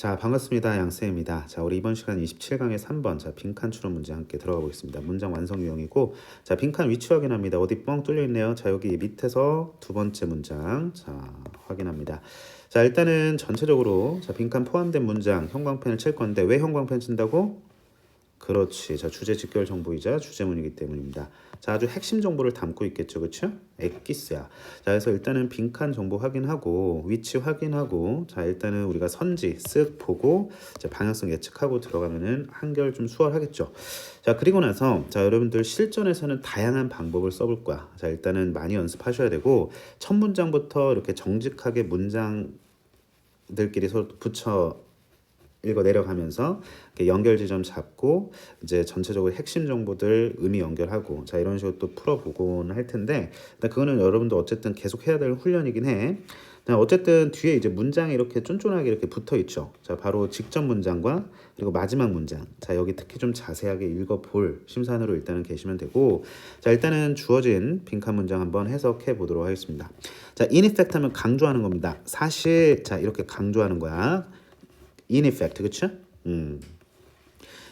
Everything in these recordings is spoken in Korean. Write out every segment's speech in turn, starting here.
자, 반갑습니다. 양쌤입니다. 자, 우리 이번 시간 27강의 3번. 자, 빈칸 추론 문제 함께 들어가 보겠습니다. 문장 완성 유형이고, 자, 빈칸 위치 확인합니다. 어디 뻥 뚫려 있네요. 자, 여기 밑에서 두 번째 문장. 자, 확인합니다. 자, 일단은 전체적으로 자, 빈칸 포함된 문장 형광펜을 칠 건데 왜 형광펜 친다고? 그렇지. 자, 주제 직결 정보이자 주제문이기 때문입니다. 자, 아주 핵심 정보를 담고 있겠죠. 그렇죠? 엑기스야. 자, 그래서 일단은 빈칸 정보 확인하고 위치 확인하고 자, 일단은 우리가 선지 쓱 보고 자, 방향성 예측하고 들어가면은 한결 좀 수월하겠죠. 자, 그리고 나서 자, 여러분들 실전에서는 다양한 방법을 써볼 거야. 자, 일단은 많이 연습하셔야 되고 첫 문장부터 이렇게 정직하게 문장 들끼리 서로 붙여 읽어 내려가면서 연결 지점 잡고 이제 전체적으로 핵심 정보들 의미 연결하고 자 이런 식으로 또 풀어보곤 할 텐데 근데 그거는 여러분도 어쨌든 계속 해야 될 훈련이긴 해. 자, 어쨌든 뒤에 이제 문장이 이렇게 쫀쫀하게 이렇게 붙어 있죠. 자 바로 직전 문장과 그리고 마지막 문장. 자 여기 특히 좀 자세하게 읽어볼 심산으로 일단은 계시면 되고 자 일단은 주어진 빈칸 문장 한번 해석해 보도록 하겠습니다. 자 in effect 하면 강조하는 겁니다. 사실 자 이렇게 강조하는 거야. In effect 그쵸? 음.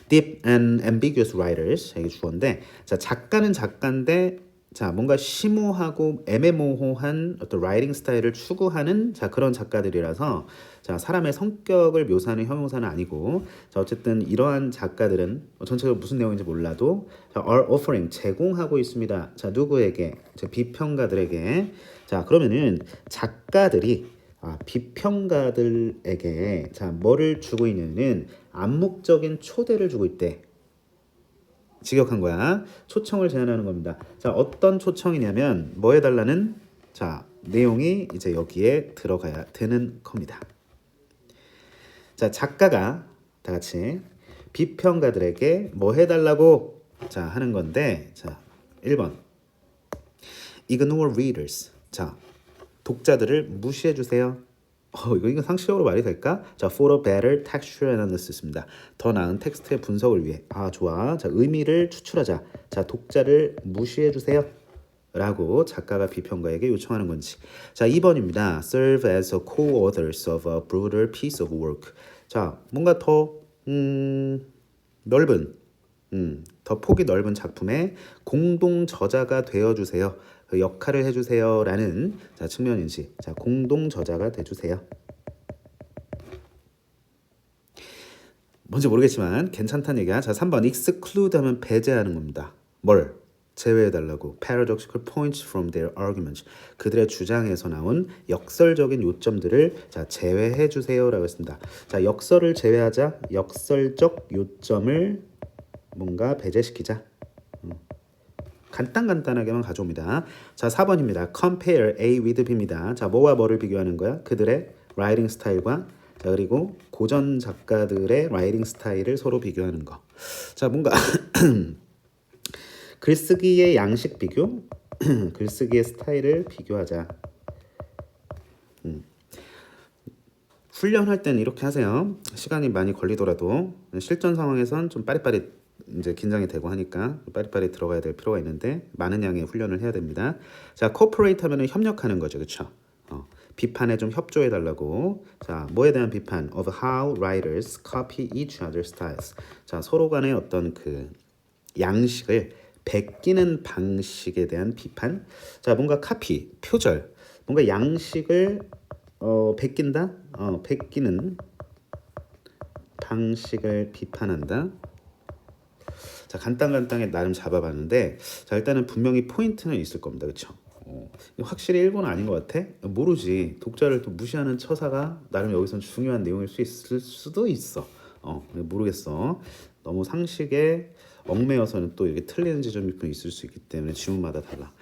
deep and ambiguous writers 이게 주어인데 자 작가는 작가인데 자 뭔가 심오하고 애매모호한 어떤 라이팅 스타일을 추구하는 자 그런 작가들이라서 자 사람의 성격을 묘사하는 형용사는 아니고 자 어쨌든 이러한 작가들은 뭐 전체적으로 무슨 내용인지 몰라도 자 are offering 제공하고 있습니다 자 누구에게 자 비평가들에게 자 그러면은 작가들이 아, 비평가들에게 자 뭐를 주고 있냐면 암묵적인 초대를 주고 있대. 직역한 거야. 초청을 제안하는 겁니다. 자 어떤 초청이냐면 뭐 해달라는 자 내용이 이제 여기에 들어가야 되는 겁니다. 자 작가가 다 같이 비평가들에게 뭐 해달라고 자 하는 건데 자 1번 ignore readers 자 독자들을 무시해 주세요. 어, 이거 이거 상식적으로 말이 될까? 자, for a better textual analysis입니다. 더 나은 텍스트의 분석을 위해. 아, 좋아. 자, 의미를 추출하자. 자, 독자를 무시해 주세요. 라고 작가가 비평가에게 요청하는 건지. 자, 2번입니다. serve as a co-authors of a broader piece of work. 자, 뭔가 더 음, 넓은 음, 더 폭이 넓은 작품의 공동 저자가 되어 주세요. 그 역할을 해 주세요라는 자, 측면인지. 자, 공동 저자가 돼 주세요. 뭔지 모르겠지만 괜찮다는 얘기야. 자, 3번 exclude 하면 배제하는 겁니다. 뭘? 제외해 달라고. paradoxical points from their arguments. 그들의 주장에서 나온 역설적인 요점들을 자, 제외해 주세요라고 했습니다. 자, 역설을 제외하자. 역설적 요점을 뭔가 배제시키자. 음. 간단 간단하게만 가져옵니다. 자, 4번입니다. compare A with B입니다. 자, 뭐와 뭐를 비교하는 거야? 그들의 라이팅 스타일과 자, 그리고 고전 작가들의 라이팅 스타일을 서로 비교하는 거. 자, 뭔가 글쓰기의 양식 비교, 글쓰기의 스타일을 비교하자. 음. 훈련할 때는 이렇게 하세요. 시간이 많이 걸리더라도 실전 상황에선 좀 빠릿빠릿 이제 긴장이 되고 하니까 빠릿빠릿 들어가야 될 필요가 있는데 많은 양의 훈련을 해야 됩니다. 자, cooperate 하면은 협력하는 거죠, 그렇죠? 어, 비판에 좀 협조해 달라고. 자, 뭐에 대한 비판? Of how writers copy each other's styles. 자, 서로 간의 어떤 그 양식을 베끼는 방식에 대한 비판. 자, 뭔가 카피, 표절, 뭔가 양식을 어, 베낀다, 어, 베끼는 방식을 비판한다. 자 간단간단하게 나름 잡아봤는데 자 일단은 분명히 포인트는 있을 겁니다. 그렇죠 어, 확실히 일본은 아닌 것 같아? 모르지. 독자를 또 무시하는 처사가 나름 여기선 중요한 내용일 수 있을 수도 있어. 어 모르겠어. 너무 상식에 얽매여서는 또 이렇게 틀리는 지점이 좀 있을 수 있기 때문에 지문마다 달라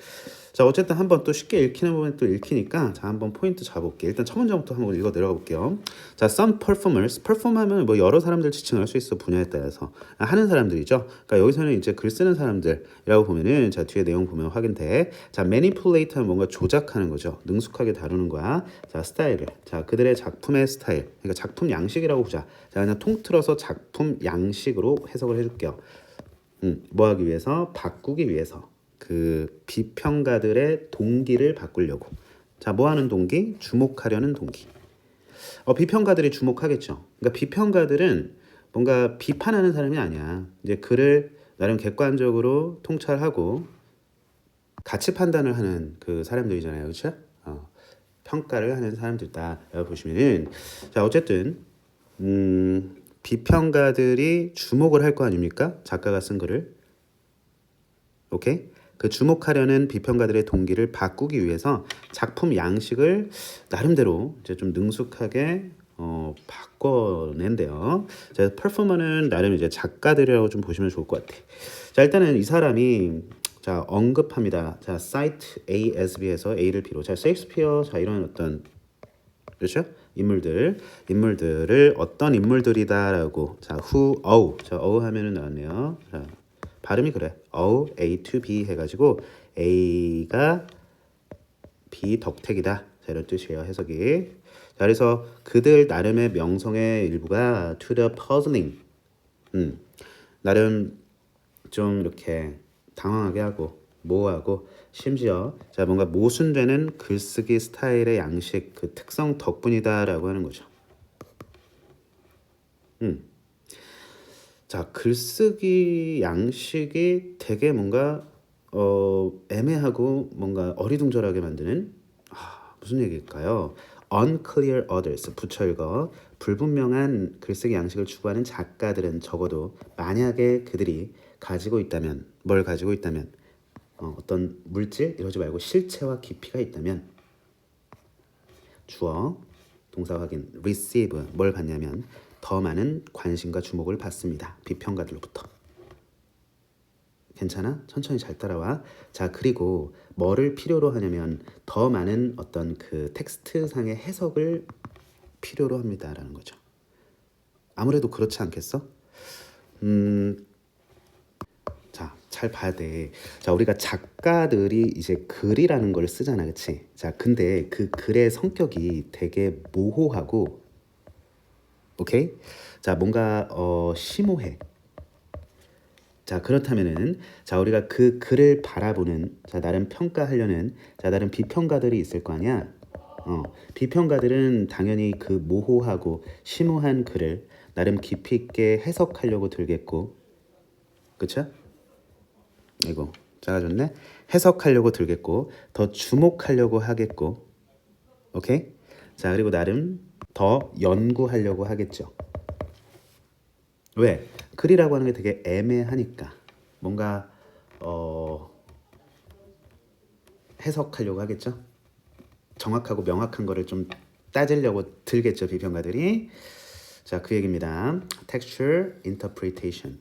자 어쨌든 한번 또 쉽게 읽히는 부분 또 읽히니까 자 한번 포인트 잡아볼게. 일단 첫 문장부터 한번 읽어 내려가 볼게요. 자 some performers perform하면 뭐 여러 사람들 지칭할 수 있어 분야에 따라서. 아, 하는 사람들이죠. 그러니까 여기서는 이제 글 쓰는 사람들이라고 보면은 자 뒤에 내용 보면 확인돼. 자 manipulate 하면 뭔가 조작하는 거죠. 능숙하게 다루는 거야. 자 스타일을 자 그들의 작품의 스타일 그러니까 작품 양식이라고 보자. 자 그냥 통틀어서 작품 양식으로 해석을 해 줄게요. 음, 뭐 하기 위해서? 바꾸기 위해서 그 비평가들의 동기를 바꾸려고. 자, 뭐 하는 동기? 주목하려는 동기. 어, 비평가들이 주목하겠죠. 그러니까 비평가들은 뭔가 비판하는 사람이 아니야. 이제 글을 나름 객관적으로 통찰하고 가치 판단을 하는 그 사람들이잖아요, 그렇죠? 어, 평가를 하는 사람들다. 보시면은 자 어쨌든 음, 비평가들이 주목을 할 거 아닙니까? 작가가 쓴 글을 오케이? 그 주목하려는 비평가들의 동기를 바꾸기 위해서 작품 양식을 나름대로 이제 좀 능숙하게 어, 바꿔낸대요. 자, 퍼포머는 나름 이제 작가들이라고 좀 보시면 좋을 것 같아. 자, 일단은 이 사람이 자 언급합니다. 자, 사이트 ASB에서 A를 비롯. 자, 셰익스피어 자 이런 어떤 그렇죠? 인물들, 인물들을 어떤 인물들이다라고 자 who, oh, 자 oh 하면은 나왔네요. 자 발음이 그래. oh, A to B 해가지고 A가 B 덕택이다. 자 이런 뜻이에요 해석이. 자 그래서 그들 나름의 명성의 일부가 to the puzzling, 음 나름 좀 이렇게 당황하게 하고 모호하고 심지어 자 뭔가 모순되는 글쓰기 스타일의 양식 그 특성 덕분이다라고 하는 거죠. 음. 자 글쓰기 양식이 되게 뭔가 어 애매하고 뭔가 어리둥절하게 만드는 아, 무슨 얘기일까요? unclear others 읽어 불분명한 글쓰기 양식을 추구하는 작가들은 적어도 만약에 그들이 가지고 있다면 뭘 가지고 있다면 어, 어떤 물질 이러지 말고 실체와 깊이가 있다면 주어 동사 확인 receive 뭘 받냐면 더 많은 관심과 주목을 받습니다. 비평가들로부터. 괜찮아? 천천히 잘 따라와. 자, 그리고 뭐를 필요로 하냐면 더 많은 어떤 그 텍스트상의 해석을 필요로 합니다라는 거죠. 아무래도 그렇지 않겠어? 음, 자, 잘 봐야 돼. 자, 우리가 작가들이 이제 글이라는 걸 쓰잖아, 그치? 자, 근데 그 글의 성격이 되게 모호하고, 오케이? 자, 뭔가 어, 심오해. 자, 그렇다면은 자, 우리가 그 글을 바라보는 자, 나름 평가하려는 자, 나름 비평가들이 있을 거 아니야? 어, 비평가들은 당연히 그 모호하고 심오한 글을 나름 깊이 있게 해석하려고 들겠고, 그쵸? 이거 작아졌네. 해석하려고 들겠고, 더 주목하려고 하겠고, 오케이? 자, 그리고 나름 더 연구하려고 하겠죠. 왜? 글이라고 하는 게 되게 애매하니까 뭔가 어 해석하려고 하겠죠. 정확하고 명확한 거를 좀 따지려고 들겠죠 비평가들이. 자, 그 얘기입니다. texture interpretation.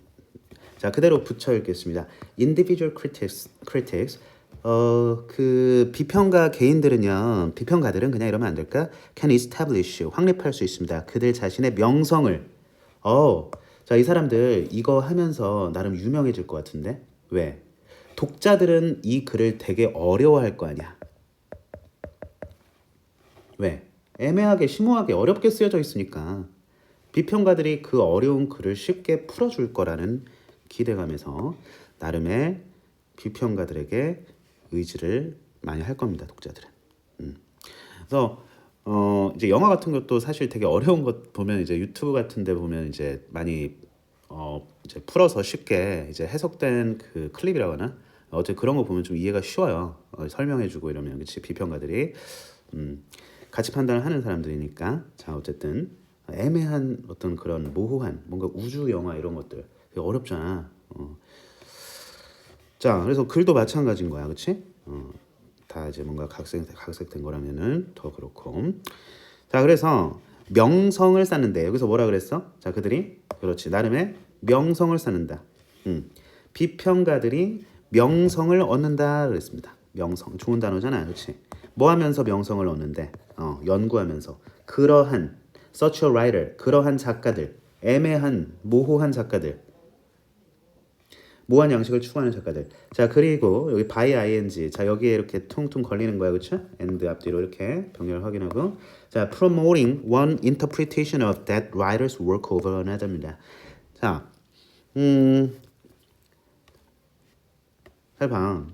자, 그대로 붙여 읽겠습니다. individual critics critics 어, 그 비평가 개인들은요. 비평가들은 그냥 이러면 안 될까? can establish 확립할 수 있습니다. 그들 자신의 명성을 어, 자, 이 사람들 이거 하면서 나름 유명해질 것 같은데? 왜? 독자들은 이 글을 되게 어려워할 거 아니야. 왜? 애매하게, 심오하게, 어렵게 쓰여져 있으니까 비평가들이 그 어려운 글을 쉽게 풀어줄 거라는 기대감에서 나름의 비평가들에게 의지를 많이 할 겁니다, 독자들은. 음. 그래서 어 이제 영화 같은 것도 사실 되게 어려운 것 보면 이제 유튜브 같은데 보면 이제 많이 어 이제 풀어서 쉽게 이제 해석된 그 클립이라고 하나 어째 그런 거 보면 좀 이해가 쉬워요. 어, 설명해주고 이러면 그치 비평가들이 음, 가치 판단을 하는 사람들이니까 자 어쨌든 애매한 어떤 그런 모호한 뭔가 우주 영화 이런 것들 어렵잖아. 어. 자 그래서 글도 마찬가지인 거야, 그렇지? 어, 다 이제 뭔가 각색 각색된 거라면은 더 그렇고. 자 그래서 명성을 쌓는데 여기서 뭐라 그랬어? 자 그들이 그렇지 나름의 명성을 쌓는다. 음. 비평가들이 명성을 얻는다 그랬습니다. 명성 좋은 단어잖아, 그렇지? 뭐 하면서 명성을 얻는데? 어, 연구하면서 그러한 such a writer 그러한 작가들 애매한 모호한 작가들 모한 양식을 추구하는 작가들. 자 그리고 여기 by ing 자 여기에 이렇게 퉁퉁 걸리는 거야, 그렇죠? and 앞뒤로 이렇게 병렬 확인하고 자 promoting one interpretation of that writer's work over another입니다. 자, 음, 잘 봐.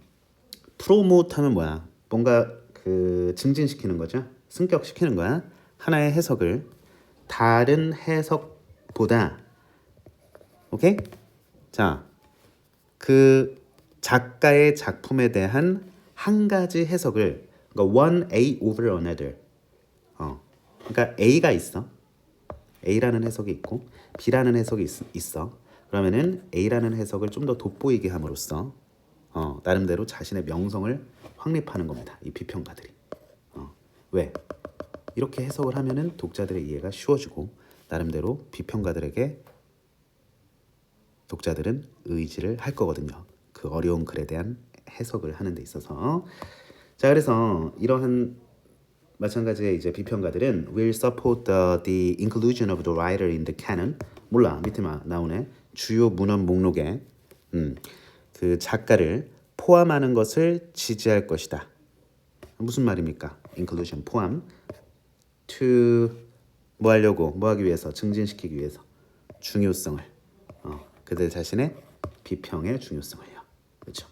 프로모트 하면 뭐야? 뭔가 그 증진시키는 거죠. 승격시키는 거야. 하나의 해석을 다른 해석보다 오케이? 자, 그 작가의 작품에 대한 한 가지 해석을 그러니까 one A over another. 어. 그러니까 A가 있어. A라는 해석이 있고 B라는 해석이 있, 있어. 그러면은 A라는 해석을 좀 더 돋보이게 함으로써 어, 나름대로 자신의 명성을 확립하는 겁니다. 이 비평가들이. 어. 왜? 이렇게 해석을 하면은 독자들의 이해가 쉬워지고 나름대로 비평가들에게 독자들은 의지를 할 거거든요. 그 어려운 글에 대한 해석을 하는 데 있어서 자 그래서 이러한 마찬가지의 이제 비평가들은 will support the, the inclusion of the writer in the canon 몰라 밑에 막 나오네 주요 문헌 목록에 음, 그 작가를 포함하는 것을 지지할 것이다. 무슨 말입니까? inclusion 포함 to 뭐 하려고 뭐 하기 위해서 증진시키기 위해서 중요성을 어, 그들 자신의 비평의 중요성을요. 그렇죠?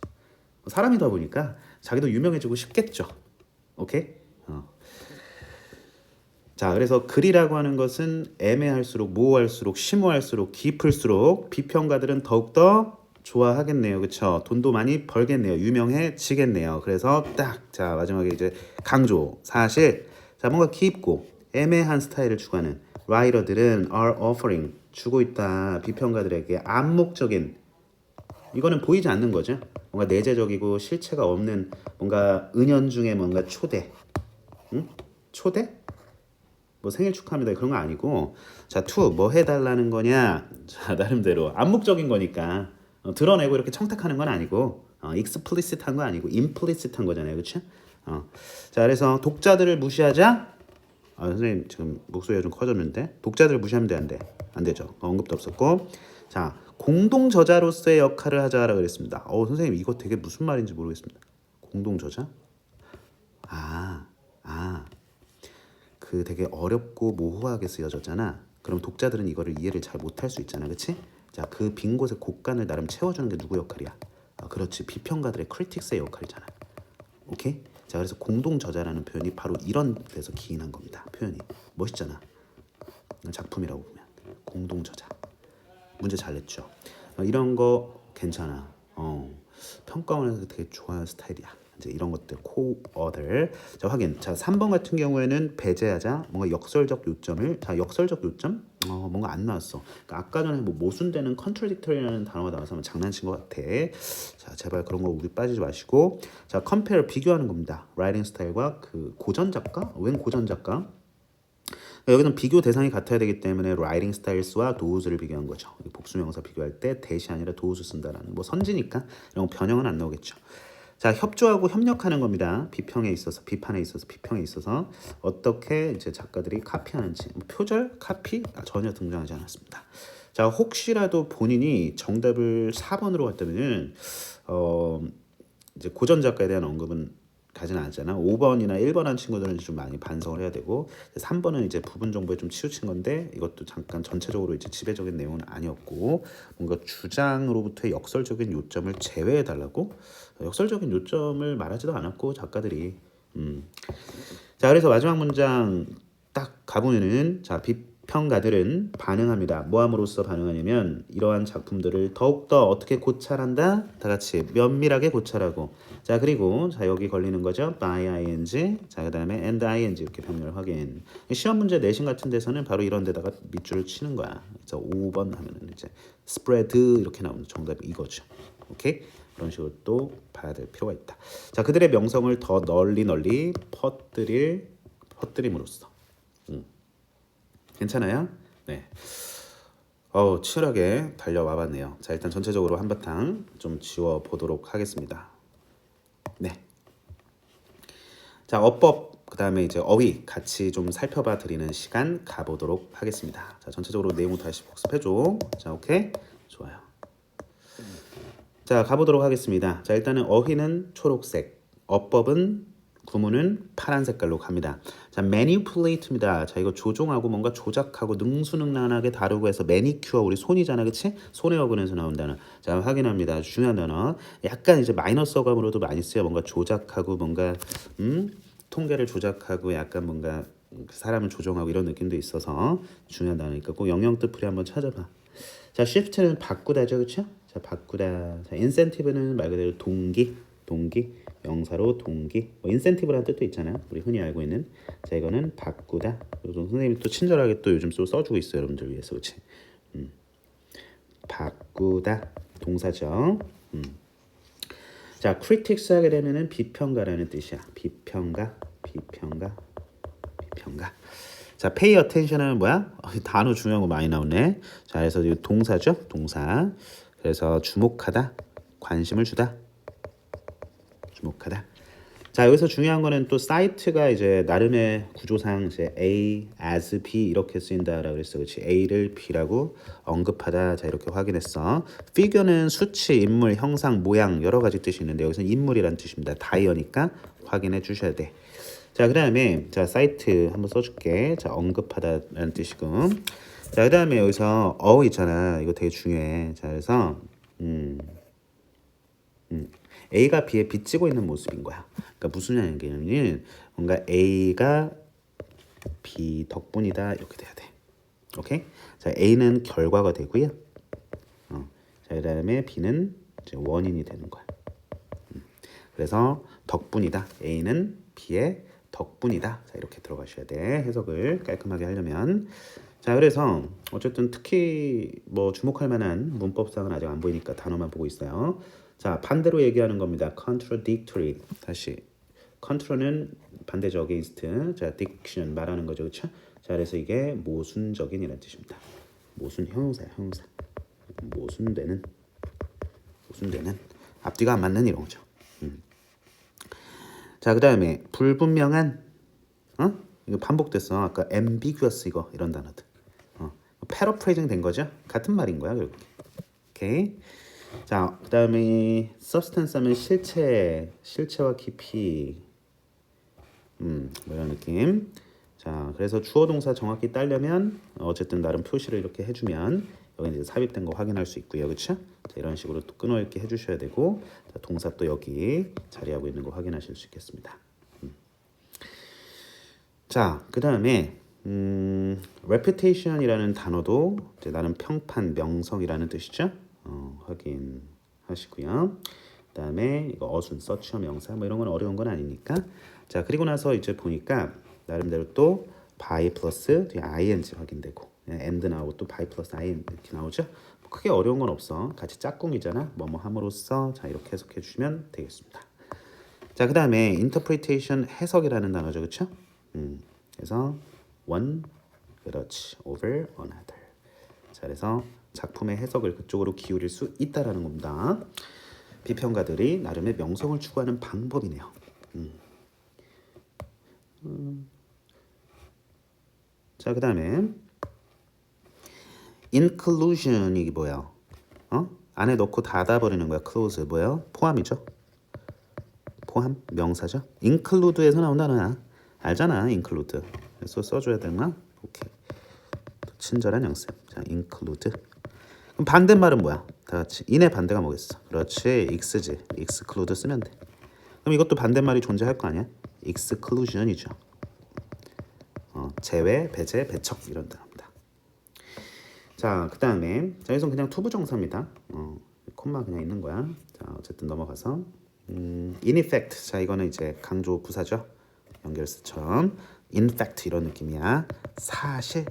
사람이다 보니까 자기도 유명해지고 싶겠죠. 오케이? 어. 자, 그래서 글이라고 하는 것은 애매할수록 모호할수록 심오할수록 깊을수록 비평가들은 더욱더 좋아하겠네요. 그렇죠? 돈도 많이 벌겠네요. 유명해지겠네요. 그래서 딱 자, 마지막에 이제 강조. 사실 자, 뭔가 깊고 애매한 스타일을 추구하는 라이터들은 are offering 주고 있다. 비평가들에게 암묵적인 이거는 보이지 않는 거죠. 뭔가 내재적이고 실체가 없는 뭔가 은연 중에 뭔가 초대. 응? 초대? 뭐 생일 축하합니다 그런 거 아니고 자 투 뭐 해달라는 거냐 자 나름대로 암묵적인 거니까 어, 드러내고 이렇게 청탁하는 건 아니고 어, 익스플리시트한 거 아니고 임플리시트한 거잖아요 그렇죠? 어. 자 그래서 독자들을 무시하자 아 선생님 지금 목소리가 좀 커졌는데 독자들을 무시하면 돼안 돼? 안 되죠 어, 언급도 없었고 자 공동 저자로서의 역할을 하자라고 그랬습니다 어 선생님 이거 되게 무슨 말인지 모르겠습니다 공동 저자? 아 아. 그 되게 어렵고 모호하게 쓰여졌잖아. 그럼 독자들은 이거를 이해를 잘 못할 수 있잖아, 그렇지? 자, 그 빈 곳에 곡간을 나름 채워주는 게 누구 역할이야? 아, 그렇지, 비평가들의 크리틱스의 역할이잖아. 오케이? 자, 그래서 공동 저자라는 표현이 바로 이런 데서 기인한 겁니다. 표현이 멋있잖아. 작품이라고 보면 공동 저자. 문제 잘 냈죠. 어, 이런 거 괜찮아. 어, 평가원에서 되게 좋아하는 스타일이야. 이제 이런 것들 코어들. 자 확인. 자 3번 같은 경우에는 배제하자. 뭔가 역설적 요점을 자 역설적 요점? 어 뭔가 안 나왔어. 그러니까 아까 전에 뭐 모순되는 contradictory라는 단어가 나와서 장난친 것 같아. 자 제발 그런 거 우리 빠지지 마시고. 자 compare 비교하는 겁니다. Writing 스타일과 그 고전 작가? 웬 고전 작가 여기는 비교 대상이 같아야 되기 때문에 writing styles와 도우즈를 비교한 거죠. 복수명사 비교할 때 대시 아니라 도우즈 쓴다라는 뭐 선지니까 이런 거 변형은 안 나오겠죠. 자 협조하고 협력하는 겁니다. 비평에 있어서 비판에 있어서 비평에 있어서 어떻게 이제 작가들이 카피하는지 뭐 표절 카피 아, 전혀 등장하지 않았습니다. 자 혹시라도 본인이 정답을 4번으로 갔다면은 어 이제 고전 작가에 대한 언급은 가지는 않잖아. 5번이나 1번 한 친구들은 좀 많이 반성을 해야 되고 3번은 이제 부분 정보에 좀 치우친 건데 이것도 잠깐 전체적으로 이제 지배적인 내용은 아니었고 뭔가 주장으로부터의 역설적인 요점을 제외해 달라고 역설적인 요점을 말하지도 않았고 작가들이 음. 자 그래서 마지막 문장 딱 가보면은 자 비 평가들은 반응합니다. 뭐함으로써 반응하냐면 이러한 작품들을 더욱더 어떻게 고찰한다? 다 같이 면밀하게 고찰하고 자 그리고 자 여기 걸리는 거죠. by ing 자 그 다음에 and ing 이렇게 병렬 확인 시험 문제 내신 같은 데서는 바로 이런 데다가 밑줄을 치는 거야. 그래서 5번 하면은 이제 spread 이렇게 나오는 정답이 이거죠. 오케이 그런 식으로 또 봐야 될 필요가 있다. 자 그들의 명성을 더 널리 널리 퍼뜨릴 퍼뜨림으로써 음. 괜찮아요? 네. 어 치열하게 달려와 봤네요. 자 일단 전체적으로 한바탕 좀 지워 보도록 하겠습니다. 네. 자 어법 그 다음에 이제 어휘 같이 좀 살펴봐 드리는 시간 가보도록 하겠습니다. 자 전체적으로 내용 다시 복습해 줘. 자 오케이 좋아요. 자 가보도록 하겠습니다. 자 일단은 어휘는 초록색, 어법은 구문은 파란 색깔로 갑니다. 자, manipulate입니다. 자, 이거 조종하고 뭔가 조작하고 능수능란하게 다루고 해서 매니큐어 우리 손이잖아, 그치? 손의 어근에서 나온 단어. 자, 확인합니다. 중요한 단어. 약간 이제 마이너스 어감으로도 많이 쓰여. 뭔가 조작하고 뭔가 음 통계를 조작하고 약간 뭔가 그 사람을 조종하고 이런 느낌도 있어서 중요한 단어니까 꼭 영영 뜻풀이 한번 찾아봐. 자, shift는 바꾸다죠, 그렇죠? 자, 바꾸다. 자, incentive는 말 그대로 동기, 동기, 명사로 동기. 뭐 incentive라는 뜻도 있잖아요. 우리 흔히 알고 있는. 자, 이거는 바꾸다. 그래서 선생님이 또 친절하게 또 요즘 또 써주고 있어요, 여러분들 위해서, 그렇지? 음. 바꾸다 동사죠. 음. 자, critics 하게 되면은 비평가라는 뜻이야. 비평가, 비평가, 비평가. 자, pay attention은 뭐야? 어, 단어 중요한 거 많이 나오네. 자, 그래서 이 동사죠, 동사. 그래서 주목하다, 관심을 주다, 주목하다. 자, 여기서 중요한 거는 또 사이트가 이제 나름의 구조상 이제 A, as, B 이렇게 쓰인다라고 그랬어, 그렇지? A를 B라고 언급하다. 자, 이렇게 확인했어. figure는 수치, 인물, 형상, 모양 여러 가지 뜻이 있는데 여기서는 인물이란 뜻입니다. 다이어니까 확인해 주셔야 돼. 자, 그 다음에 자 사이트 한번 써줄게. 자, 언급하다라는 뜻이고. 자, 그 다음에 여기서 어 있잖아. 이거 되게 중요해. 자, 그래서 음, 음, A가 B에 비치고 있는 모습인 거야. 그러니까 무슨 얘기냐면 뭔가 A가 B 덕분이다 이렇게 돼야 돼. 오케이? 자, A는 결과가 되고요. 어, 자, 그다음에 B는 이제 원인이 되는 거야. 음, 그래서 덕분이다. A는 B의 덕분이다. 자, 이렇게 들어가셔야 돼. 해석을 깔끔하게 하려면. 자, 그래서 어쨌든 특히 뭐 주목할 만한 문법상은 아직 안 보이니까 단어만 보고 있어요. 자, 반대로 얘기하는 겁니다. contradictory. 다시 control은 반대죠. against. 자, diction 말하는 거죠. 그렇죠? 자, 그래서 이게 모순적인 이라는 뜻입니다. 모순 형용사야, 형용사. 모순되는 모순되는 앞뒤가 안 맞는 이런 거죠. 자, 그다음에 불분명한 어? 이거 반복됐어. 아까 ambiguous 이거 이런 단어들. 어. paraphrasing 된 거죠? 같은 말인 거야, 결국. 오케이. 자, 그 다음에 substance 하면 실체, 실체와 깊이. 음, 뭐 이런 느낌. 자, 그래서 주어 동사 정확히 따려면 어쨌든 나름 표시를 이렇게 해주면 여기 이제 삽입된 거 확인할 수 있고요, 그렇죠? 자, 이런 식으로 또 끊어 읽기 해주셔야 되고 자, 동사 또 여기 자리하고 있는 거 확인하실 수 있겠습니다. 음. 자, 그 다음에 음, reputation이라는 단어도 이제 나는 평판, 명성이라는 뜻이죠. 어, 확인하시고요. 그다음에 이거 어순, 서치어 명사 뭐 이런 건 어려운 건 아니니까. 자, 그리고 나서 이제 보니까 나름대로 또 by 플러스 ing 확인되고 and 나오고 또 by 플러스 ing 나오죠. 뭐 크게 어려운 건 없어. 같이 짝꿍이잖아. 뭐뭐 함으로써 자 이렇게 해석해 주시면 되겠습니다. 자, 그다음에 interpretation 해석이라는 단어죠. 그렇죠? 음. 그래서 one 그렇지 over another. 자, 그래서 작품의 해석을 그쪽으로 기울일 수 있다라는 겁니다. 비평가들이 나름의 명성을 추구하는 방법이네요. 음. 음. 자, 그 다음에 inclusion 이게 뭐야? 어? 안에 넣고 닫아버리는 거야. close 뭐예요? 포함이죠. 포함 명사죠. include에서 나온 단어야. 알잖아, include. 그래서 써줘야 되나? 오케이. 또 친절한 영쌤. 자, include. 그럼 반대말은 뭐야? 다 같이 in의 반대가 뭐겠어? 그렇지, exc지. exclude 쓰면 돼. 그럼 이것도 반대말이 존재할 거 아니야? exclusion이죠. 어, 제외, 배제, 배척 이런 단어입니다. 자, 그 다음에 자, 여기서 그냥 투부 정사입니다. 어, 콤마 그냥 있는 거야. 자, 어쨌든 넘어가서 음, in effect. 자, 이거는 이제 강조 부사죠. 연결사처럼 in fact 이런 느낌이야. 사실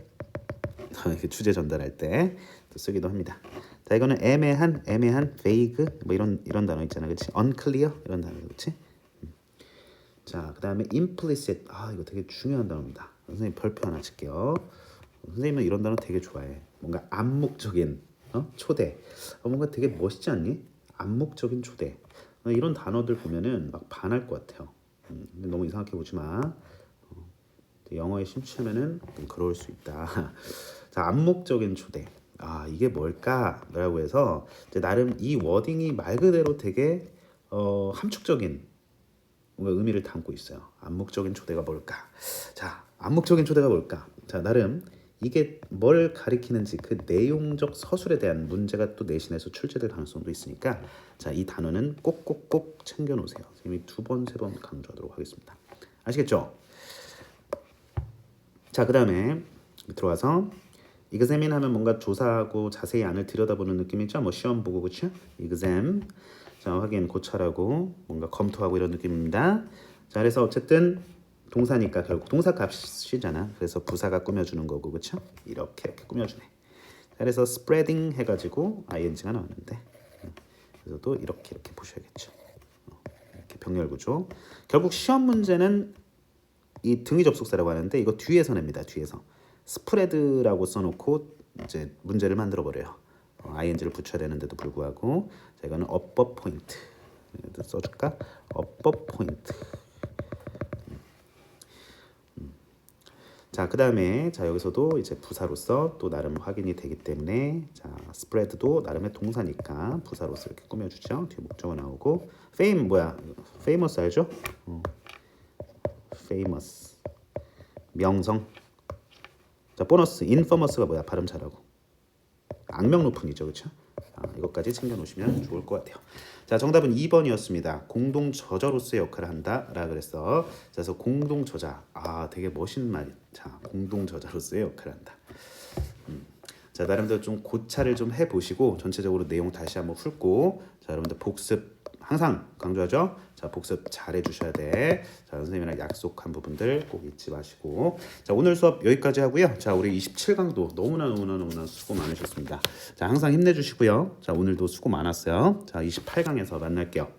주제 전달할 때또 쓰기도 합니다. 자, 이거는 애매한, 애매한, vague 뭐 이런 이런 단어 있잖아, 그렇지? unclear 이런 단어, 그렇지? 자, 그 다음에 implicit. 아, 이거 되게 중요한 단어입니다. 선생님 별표 하나 칠게요. 선생님은 이런 단어 되게 좋아해. 뭔가 암묵적인 어? 초대. 어, 뭔가 되게 멋있지 않니? 암묵적인 초대. 어, 이런 단어들 보면은 막 반할 것 같아요. 음, 너무 이상하게 보지 마. 어, 영어에 심취하면은 좀 그럴 수 있다. 자, 암묵적인 초대. 아, 이게 뭘까라고 해서 나름 이 워딩이 말 그대로 되게 어, 함축적인 의미를 담고 있어요. 암묵적인 초대가 뭘까? 자, 암묵적인 초대가 뭘까? 자, 나름 이게 뭘 가리키는지 그 내용적 서술에 대한 문제가 또 내신에서 출제될 가능성도 있으니까 자, 이 단어는 꼭꼭꼭 챙겨 놓으세요. 선생님이 두 번, 세 번 강조하도록 하겠습니다. 아시겠죠? 자, 그다음에 들어와서 examine 하면 뭔가 조사하고 자세히 안을 들여다보는 느낌이죠. 뭐 시험 보고 그렇죠? exam. 자, 확인 고찰하고 뭔가 검토하고 이런 느낌입니다. 자, 그래서 어쨌든 동사니까 결국 동사 값이잖아. 그래서 부사가 꾸며주는 거고 그렇죠? 이렇게 이렇게 꾸며주네. 자, 그래서 spreading 해가지고 ing가 나왔는데 그래서 또 이렇게 이렇게 보셔야겠죠. 어, 이렇게 병렬 구조. 결국 시험 문제는 이 등위 접속사라고 하는데 이거 뒤에서 냅니다. 뒤에서 스프레드라고 써놓고 이제 문제를 만들어 버려요. 어, ing를 붙여야 되는데도 불구하고 자, 이거는 업법 포인트 써줄까? 업법 포인트. 음. 자, 그 다음에 자 여기서도 이제 부사로서 또 나름 확인이 되기 때문에 자 스프레드도 나름의 동사니까 부사로서 이렇게 꾸며주죠. 뒤에 목적어 나오고 fame 뭐야? famous 알죠? 어. famous 명성 자 보너스 infamous가 뭐야? 발음 잘하고. 악명 높은이죠 그렇죠 아, 이것까지 챙겨 놓으시면 좋을 것 같아요. 자 정답은 2번이었습니다. 공동 저자로서의 역할을 한다라 그랬어. 자, 그래서 공동 저자. 아 되게 멋있는 말 자 공동 저자로서의 역할을 한다. 음. 자 나름대로 좀 고찰을 좀 해 보시고 전체적으로 내용 다시 한번 훑고. 자 여러분들 복습 항상 강조하죠. 자 복습 잘 해주셔야 돼. 자 선생님이랑 약속한 부분들 꼭 잊지 마시고. 자 오늘 수업 여기까지 하고요. 자 우리 27강도 너무나 너무나 너무나 수고 많으셨습니다. 자 항상 힘내주시고요. 자 오늘도 수고 많았어요. 자 28강에서 만날게요.